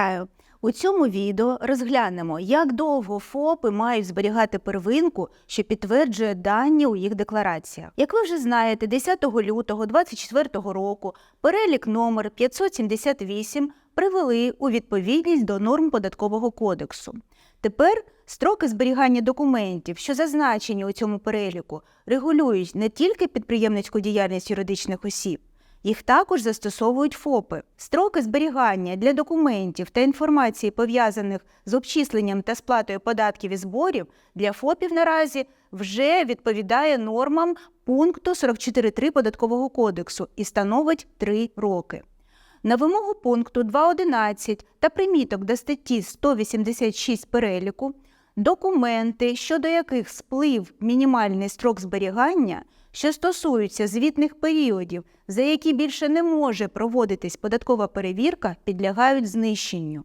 Вітаю! У цьому відео розглянемо, як довго ФОПи мають зберігати первинку, що підтверджує дані у їх деклараціях. Як ви вже знаєте, 10 лютого 2024 року перелік номер 578 привели у відповідність до норм податкового кодексу. Тепер строки зберігання документів, що зазначені у цьому переліку, регулюють не тільки підприємницьку діяльність юридичних осіб, їх також застосовують ФОПи. Строки зберігання для документів та інформації, пов'язаних з обчисленням та сплатою податків і зборів, для ФОПів наразі вже відповідає нормам пункту 44.3 Податкового кодексу і становить 3 роки. На вимогу пункту 2.11 та приміток до статті 186 переліку документи, щодо яких сплив мінімальний строк зберігання, що стосуються звітних періодів, за які більше не може проводитись податкова перевірка, підлягають знищенню.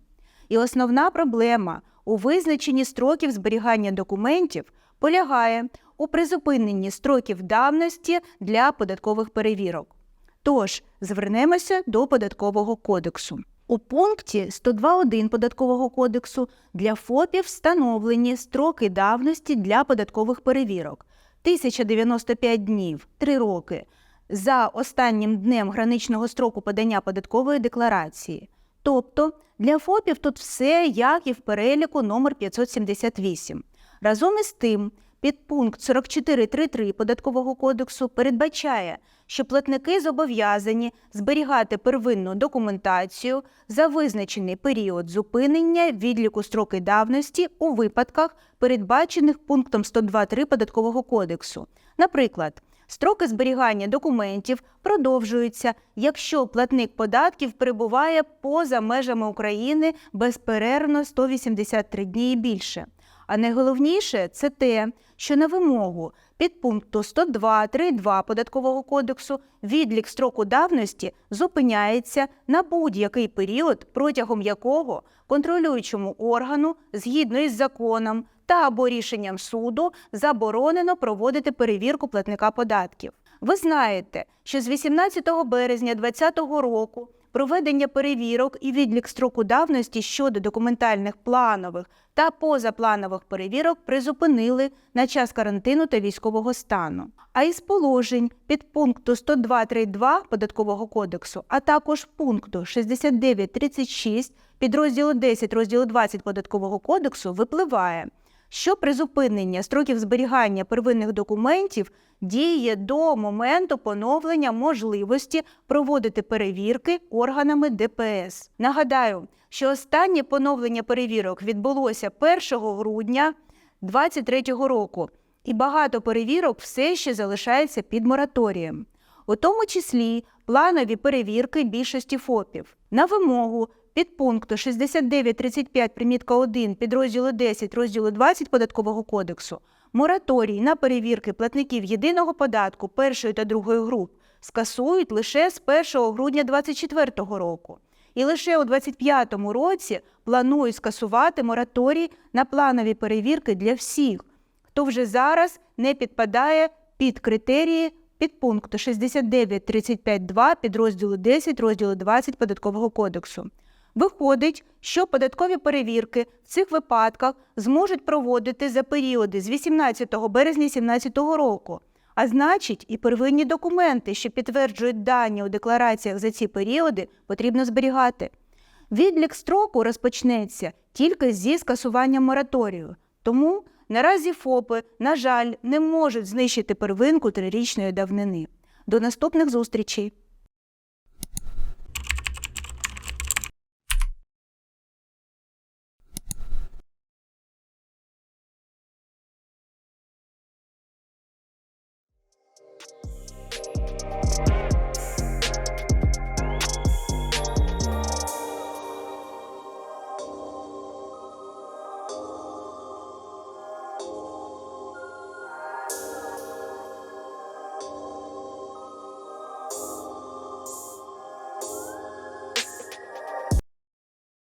І основна проблема у визначенні строків зберігання документів полягає у призупиненні строків давності для податкових перевірок. Тож звернемося до податкового кодексу. У пункті 102.1 податкового кодексу для ФОПів встановлені строки давності для податкових перевірок 1095 днів 3 роки за останнім днем граничного строку подання податкової декларації. Тобто для ФОПів тут все як і в переліку номер 578. Разом із тим, підпункт 44.3.3 Податкового кодексу передбачає, що платники зобов'язані зберігати первинну документацію за визначений період зупинення відліку строки давності у випадках, передбачених пунктом 102.3 Податкового кодексу. Наприклад, Строки зберігання документів продовжуються, якщо платник податків перебуває поза межами України безперервно 183 дні і більше. А найголовніше це те, що на вимогу підпункту 102.3.2 Податкового кодексу відлік строку давності зупиняється на будь-який період, протягом якого контролюючому органу, згідно із законом та або рішенням суду, заборонено проводити перевірку платника податків. Ви знаєте, що з 18 березня 2020 року проведення перевірок і відлік строку давності щодо документальних планових та позапланових перевірок призупинили на час карантину та військового стану. А із положень підпункту 102.3.2 Податкового кодексу, а також пункту 69.36 підрозділу 10 розділу 20 Податкового кодексу випливає, що призупинення строків зберігання первинних документів діє до моменту поновлення можливості проводити перевірки органами ДПС. Нагадаю, що останнє поновлення перевірок відбулося 1 грудня 2023 року, і багато перевірок все ще залишається під мораторієм, у тому числі планові перевірки більшості ФОПів. На вимогу підпункту 69.35 примітка 1 підрозділу 10 розділу 20 Податкового кодексу мораторій на перевірки платників єдиного податку першої та другої груп скасують лише з 1 грудня 2024 року. І лише у 2025 році планують скасувати мораторій на планові перевірки для всіх, хто вже зараз не підпадає під критерії підпункту 69.35.2 підрозділу 10 розділу 20 Податкового кодексу. Виходить, що податкові перевірки в цих випадках зможуть проводити за періоди з 18 березня 2017 року, а значить, і первинні документи, що підтверджують дані у деклараціях за ці періоди, потрібно зберігати. Відлік строку розпочнеться тільки зі скасуванням мораторію. Тому наразі ФОПи, на жаль, не можуть знищити первинку трирічної давнини. До наступних зустрічей!